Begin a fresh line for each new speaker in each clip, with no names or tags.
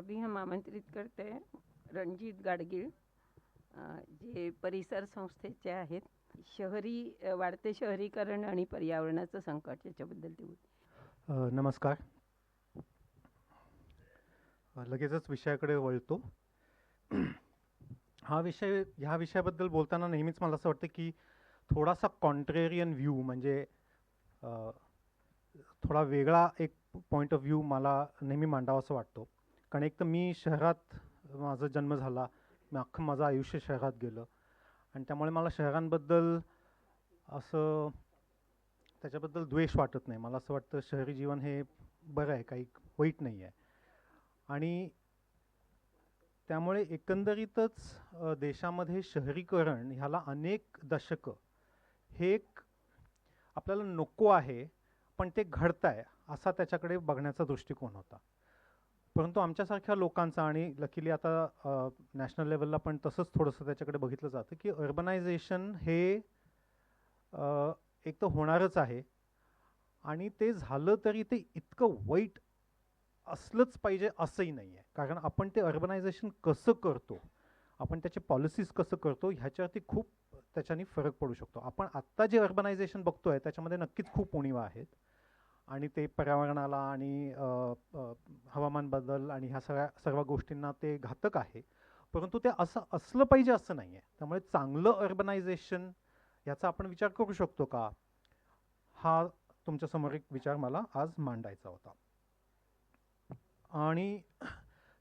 अभी हम आमंत्रित करते हैं रणजित गाडगीळ जे परिसर संस्थेचे आहेत. शहरी वाढते शहरीकरण आणि पर्यावरणाचं संकट याच्याबद्दल ते
बोल नमस्कार. लगेचच विषयाकडे वळतो. हा विषय ह्या विषयाबद्दल बोलताना नेहमीच मला असं वाटतं की थोडासा कॉन्ट्रेरियन व्ह्यू म्हणजे थोडा वेगळा एक पॉईंट ऑफ व्ह्यू मला नेहमी मांडावा असं वाटतो. कारण एक तर मी शहरात माझा जन्म झाला मी अख्खं माझं आयुष्य शहरात गेलं. आणि त्यामुळे मला शहरांबद्दल असं त्याच्याबद्दल द्वेष वाटत नाही. मला असं वाटतं शहरी जीवन हे बरं आहे काही वाईट नाही आहे. आणि त्यामुळे एकंदरीतच देशामध्ये शहरीकरण ह्याला अनेक दशकं हे एक आपल्याला नको आहे पण ते घडत आहे असा त्याच्याकडे बघण्याचा दृष्टिकोन होता. परंतु आमच्यासारख्या लोकांचा आणि लकीली आता नॅशनल लेवलला पण तसंच थोडंसं त्याच्याकडे बघितलं जातं की अर्बनायझेशन हे एक तर होणारच आहे. आणि ते झालं तरी ते इतकं वाईट असलंच पाहिजे असंही नाही आहे. कारण आपण ते अर्बनायझेशन कसं करतो आपण त्याचे पॉलिसीज कसं करतो ह्याच्यावरती खूप त्याच्याने फरक पडू शकतो. आपण आत्ता जे अर्बनायझेशन बघतो आहे त्याच्यामध्ये नक्कीच खूप उणीवा आहेत. आणि ते पर्यावरणाला आणि हवामान बदल आणि ह्या सगळ्या सर्व गोष्टींना ते घातक आहे. परंतु ते असं असलं पाहिजे असं नाही आहे त्यामुळे चांगलं अर्बनायझेशन याचा आपण विचार करू शकतो का? हा तुमच्यासमोर एक विचार मला आज मांडायचा होता. आणि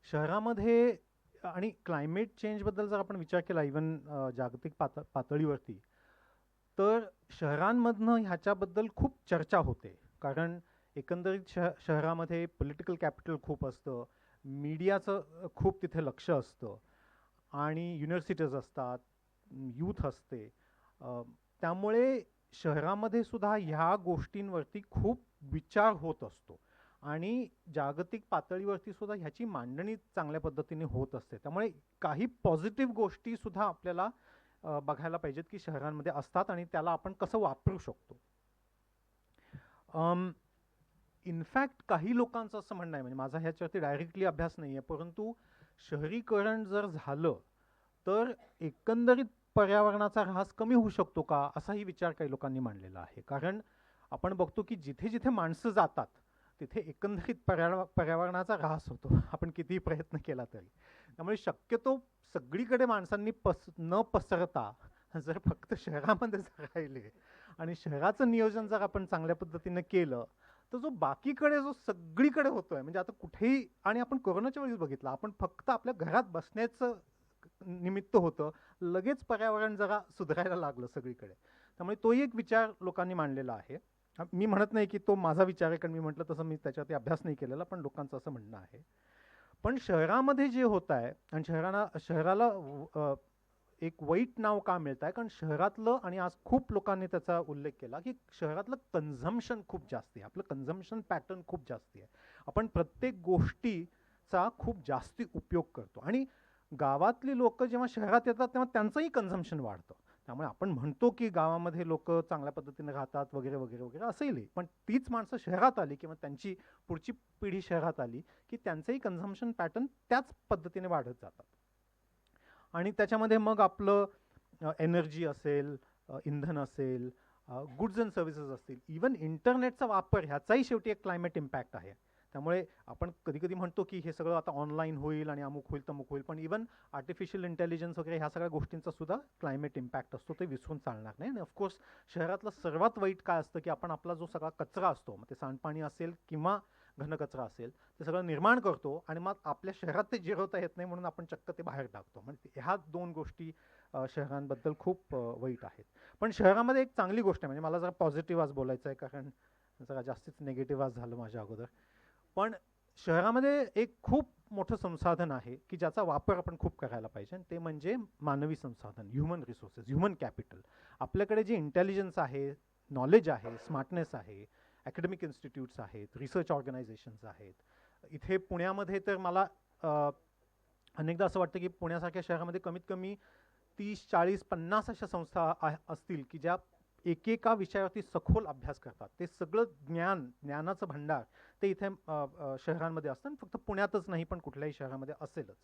शहरामध्ये आणि क्लायमेट चेंजबद्दल जर आपण विचार केला इवन जागतिक पात पातळीवरती तर शहरांमधनं ह्याच्याबद्दल खूप चर्चा होते. कारण एकंदरीत शह शहरामध्ये पॉलिटिकल कॅपिटल खूप असतं. मीडियाचं खूप तिथे लक्ष असतं. आणि युनिव्हर्सिटीज असतात यूथ असते. त्यामुळे शहरामध्ये सुद्धा ह्या गोष्टींवरती खूप विचार होत असतो. आणि जागतिक पातळीवरती सुद्धा ह्याची मांडणी चांगल्या पद्धतीने होत असते. त्यामुळे काही पॉझिटिव्ह गोष्टी सुद्धा आपल्याला बघायला पाहिजेत की शहरांमध्ये असतात आणि त्याला आपण कसं वापरू शकतो. इनफॅक्ट काही लोकांचं असं म्हणणं आहे म्हणजे माझा ह्याच्यावरती डायरेक्टली अभ्यास नाही आहे परंतु शहरीकरण जर झालं तर एकंदरीत पर्यावरणाचा ऱ्हास कमी होऊ शकतो का असाही विचार काही लोकांनी मांडलेला आहे. कारण आपण बघतो की जिथे जिथे माणसं जातात तिथे एकंदरीत पर्या पर्यावरणाचा ऱ्हास होतो. आपण कितीही प्रयत्न केला तरी. त्यामुळे शक्यतो सगळीकडे माणसांनी पस न पसरता जर फक्त शहरामध्ये जर राहिले आणि शहराचं नियोजन जर आपण चांगल्या पद्धतीनं केलं तर जो बाकीकडे जो सगळीकडे होतोय म्हणजे आता कुठेही आणि आपण कोरोनाच्या वेळेस बघितलं आपण फक्त आपल्या घरात बसण्याचं निमित्त होतं लगेच पर्यावरण जरा सुधारायला लागलं सगळीकडे. त्यामुळे तोही एक विचार लोकांनी मांडलेला आहे. मी म्हणत नाही की तो माझा विचार आहे कारण मी म्हटलं तसं मी त्याच्यावरती अभ्यास नाही केलेला पण लोकांचं असं म्हणणं आहे. पण शहरामध्ये जे होत आहे आणि शहराला शहराला एक वाईट नाव का मिळत आहे कारण शहरातलं आणि आज खूप लोकांनी त्याचा उल्लेख केला की शहरातलं कन्झम्पन खूप जास्त आहे. आपलं कन्झम्पन पॅटर्न खूप जास्त आहे. आपण प्रत्येक गोष्टीचा खूप जास्ती उपयोग करतो. आणि गावातली लोक जेव्हा शहरात येतात तेव्हा त्यांचंही कन्झम्पन वाढतं. त्यामुळे आपण म्हणतो की गावामध्ये लोक चांगल्या पद्धतीने राहतात वगैरे वगैरे वगैरे असंही पण तीच माणसं शहरात आली किंवा त्यांची पुढची पिढी शहरात आली की त्यांचंही कन्झम्पन पॅटर्न त्याच पद्धतीने वाढत जातात. आणि त्याच्यामध्ये मग आपलं एनर्जी असेल इंधन असेल गुड्स अँड सर्व्हिसेस असतील. इवन इंटरनेटचा वापर ह्याचाही शेवटी एक क्लायमेट इम्पॅक्ट आहे. त्यामुळे आपण कधी कधी म्हणतो की हे सगळं आता ऑनलाईन होईल आणि अमुक होईल तमुक होईल पण इवन आर्टिफिशियल इंटेलिजन्स वगैरे ह्या सगळ्या गोष्टींचा सुद्धा क्लायमेट इम्पॅक्ट असतो ते विसरून चालणार नाही. आणि ऑफकोर्स शहरातलं सर्वात वाईट काय असतं की आपण आपला जो सगळा कचरा असतो मग ते सांडपाणी असेल किंवा घनकचरा असेल ते सगळं निर्माण करतो आणि मग आपल्या शहरात ते जिरवता येत नाही म्हणून आपण चक्क ते बाहेर टाकतो. म्हणजे ह्या दोन गोष्टी शहरांबद्दल खूप वाईट आहेत. पण शहरामध्ये एक चांगली गोष्ट आहे म्हणजे मला जरा पॉझिटिव्ह आज बोलायचं आहे कारण जरा जास्तीच निगेटिव्ह आज झालं माझ्या अगोदर. पण शहरामध्ये एक खूप मोठं संसाधन आहे की ज्याचा वापर आपण खूप करायला पाहिजे आणि ते म्हणजे मानवी संसाधन ह्युमन रिसोर्सेस ह्युमन कॅपिटल आपल्याकडे जे इंटेलिजन्स आहे नॉलेज आहे स्मार्टनेस आहे ॲकॅडमिक इन्स्टिट्यूट्स आहेत रिसर्च ऑर्गनायझेशन्स आहेत. इथे पुण्यामध्ये तर मला अनेकदा असं वाटतं की पुण्यासारख्या शहरामध्ये कमीत कमी तीस चाळीस पन्नास अशा संस्था आहे- असतील की ज्या एकेका विषयावरती सखोल अभ्यास करतात. ते सगळं ज्ञान ज्ञानाचं भंडार ते इथे शहरांमध्ये असतं फक्त पुण्यातच नाही पण कुठल्याही शहरामध्ये असेलच.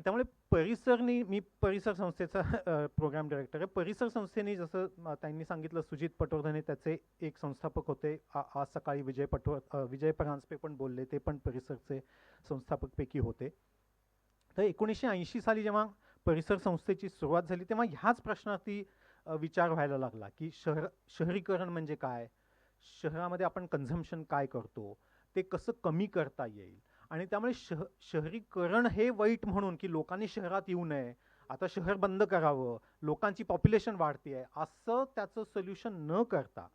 त्यामुळे परिसरनी मी परिसर संस्थेचा प्रोग्राम डायरेक्टर आहे. परिसर संस्थेने जसं त्यांनी सांगितलं सुजित पटवर्धने त्याचे एक संस्थापक होते. आ- आज सकाळी विजय पटवर विजय परांजपे पण बोलले. ते पण परिसरचे संस्थापकपैकी होते. तर एकोणीसशे ऐंशी साली जेव्हा परिसर संस्थेची सुरुवात झाली तेव्हा ह्याच प्रश्नार्थी विचार व्हायला लागला की शहर शहरीकरण म्हणजे काय? शहरामध्ये आपण कन्झम्पशन काय करतो? ते कसं कमी करता येईल? आणि त्यामुळे शह शहरीकरण हे वाईट म्हणून की लोकांनी शहरात येऊ नये. आता शहर बंद करावं. लोकांची पॉप्युलेशन वाढते असं त्याचं सोल्युशन न करता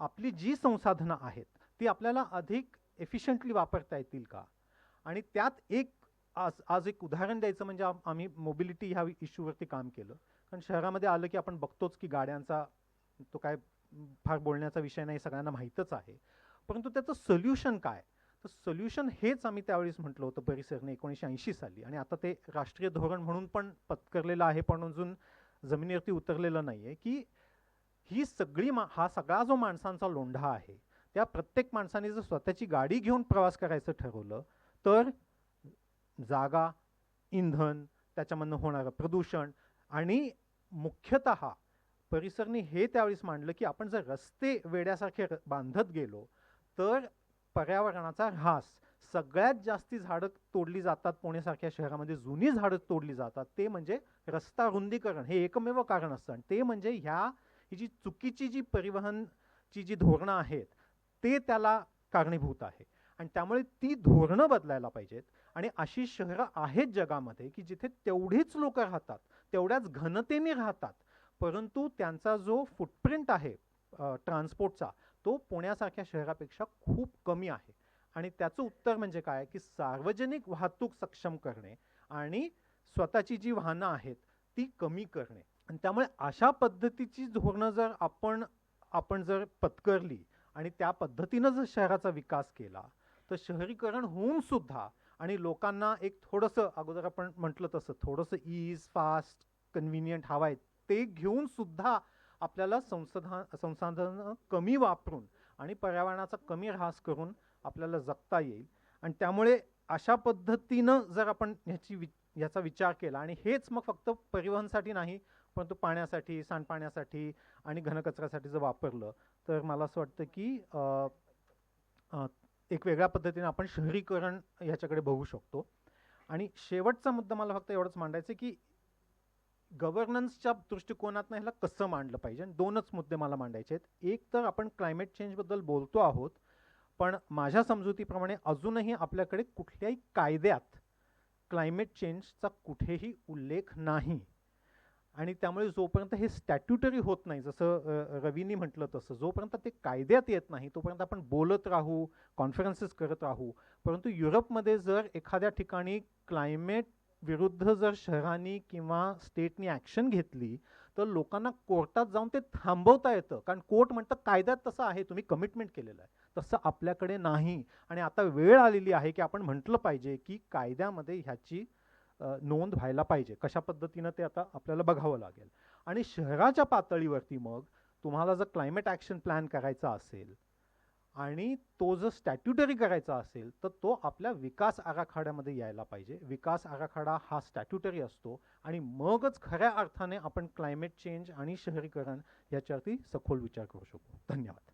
आपली जी संसाधनं आहेत ती आपल्याला अधिक एफिशियंटली वापरता येतील का? आणि त्यात एक आज आज एक उदाहरण द्यायचं म्हणजे आम्ही मोबिलिटी ह्या इश्यूवरती काम केलं. कारण शहरामध्ये आलं की आपण बघतोच की गाड्यांचा तो काय फार बोलण्याचा विषय नाही सगळ्यांना माहीतच आहे. परंतु त्याचं सोल्युशन काय? तर सोल्युशन हेच आम्ही त्यावेळेस म्हटलं होतं परिसरने एकोणीसशे ऐंशी साली. आणि आता ते राष्ट्रीय धोरण म्हणून पण पत्करलेलं आहे पण अजून जमिनीवरती उतरलेलं नाही आहे की ही सगळी मा हा सगळा जो माणसांचा लोंढा आहे त्या प्रत्येक माणसाने जर स्वतःची गाडी घेऊन प्रवास करायचं ठरवलं तर जागा इंधन त्याच्यामधनं होणारं प्रदूषण आणि मुख्यतः परिसरने हे त्यावेळेस मांडलं की आपण जर रस्ते वेड्यासारखे र- बांधत गेलो तर पर्यावरणाचा ऱ्हास. सगळ्यात जास्ती झाडं तोडली जातात पुण्यासारख्या शहरामध्ये. जुनी झाडं तोडली जातात. ते म्हणजे रस्ता रुंदीकरण. हे एकमेव कारण असतं. आणि ते म्हणजे ह्या ही जी चुकीची जी परिवहनची जी धोरणं आहेत ते त्याला कारणीभूत आहे. आणि त्यामुळे ती धोरणं बदलायला पाहिजेत. आणि अशी शहरं आहेत जगामध्ये की जिथे तेवढीच लोक राहतात तेवढ्याच घनतेने राहतात परंतु त्यांचा जो फुटप्रिंट आहे ट्रान्सपोर्टचा तो पुण्यासारख्या शहरापेक्षा खूप कमी आहे. आणि त्याचं उत्तर म्हणजे काय? की सार्वजनिक वाहतूक सक्षम करणे आणि स्वतःची जी वाहनं आहेत ती कमी करणे. आणि त्यामुळे अशा पद्धतीची धोरणं जर आपण आपण जर पत्करली आणि त्या पद्धतीनं जर शहराचा विकास केला तर शहरीकरण होऊन सुद्धा आणि लोकांना एक थोडंसं अगोदर आपण म्हटलं तसं थोडंसं ईज फास्ट कन्व्हिनियंट हवं आहे ते घेऊन सुद्धा आपल्याला संसाधन संसाधनं कमी वापरून आणि पर्यावरणाचा कमी ऱ्हास करून आपल्याला जगता येईल. आणि त्यामुळे अशा पद्धतीनं जर आपण ह्याची वि ह्याचा विचार केला आणि हेच मग फक्त परिवहनसाठी नाही परंतु पाण्यासाठी सांडपाण्यासाठी आणि घनकचऱ्यासाठी जर वापरलं तर मला असं वाटतं की आ, आ, एक वेगळ्या पद्धतीने आपण शहरीकरण ह्याच्याकडे बघू शकतो. आणि शेवटचा मुद्दा मला फक्त एवढंच मांडायचं आहे की गव्हर्नन्सच्या दृष्टिकोनातनं ह्याला कसं मांडलं पाहिजे? आणि दोनच मुद्दे मला मांडायचे आहेत. एक तर आपण क्लायमेट चेंजबद्दल बोलतो आहोत पण माझ्या समजुतीप्रमाणे अजूनही आपल्याकडे कुठल्याही कायद्यात क्लायमेट चेंजचा कुठेही उल्लेख नाही. आणि त्यामुळे जोपर्यंत हे स्टॅट्युटरी होत नाही जसं रवीनी म्हटलं तसं जोपर्यंत ते कायद्यात येत नाही तोपर्यंत आपण बोलत राहू कॉन्फरन्सेस करत राहू. परंतु युरोपमध्ये जर एखाद्या ठिकाणी क्लायमेट विरुद्ध जर शहरांनी किंवा स्टेटनी ॲक्शन घेतली तर लोकांना कोर्टात जाऊन ते थांबवता येतं. कारण कोर्ट म्हणतं कायद्यात तसं आहे तुम्ही कमिटमेंट केलेलं आहे. तसं आपल्याकडे नाही. आणि आता वेळ आलेली आहे की आपण म्हटलं पाहिजे की कायद्यामध्ये ह्याची नोंद व्हायला पाहिजे. कशा पद्धतीनं ते आता आपल्याला बघावं लागेल. आणि शहराच्या पातळीवरती मग तुम्हाला जर क्लायमेट ॲक्शन प्लॅन करायचा असेल आणि तो जर स्टॅट्युटरी करायचा असेल तर तो आपल्या विकास आराखड्यामध्ये यायला पाहिजे. विकास आराखडा हा स्टॅट्युटरी असतो आणि मगच खऱ्या अर्थाने आपण क्लायमेट चेंज आणि शहरीकरण याच्यावरती सखोल विचार करू शकतो धन्यवाद.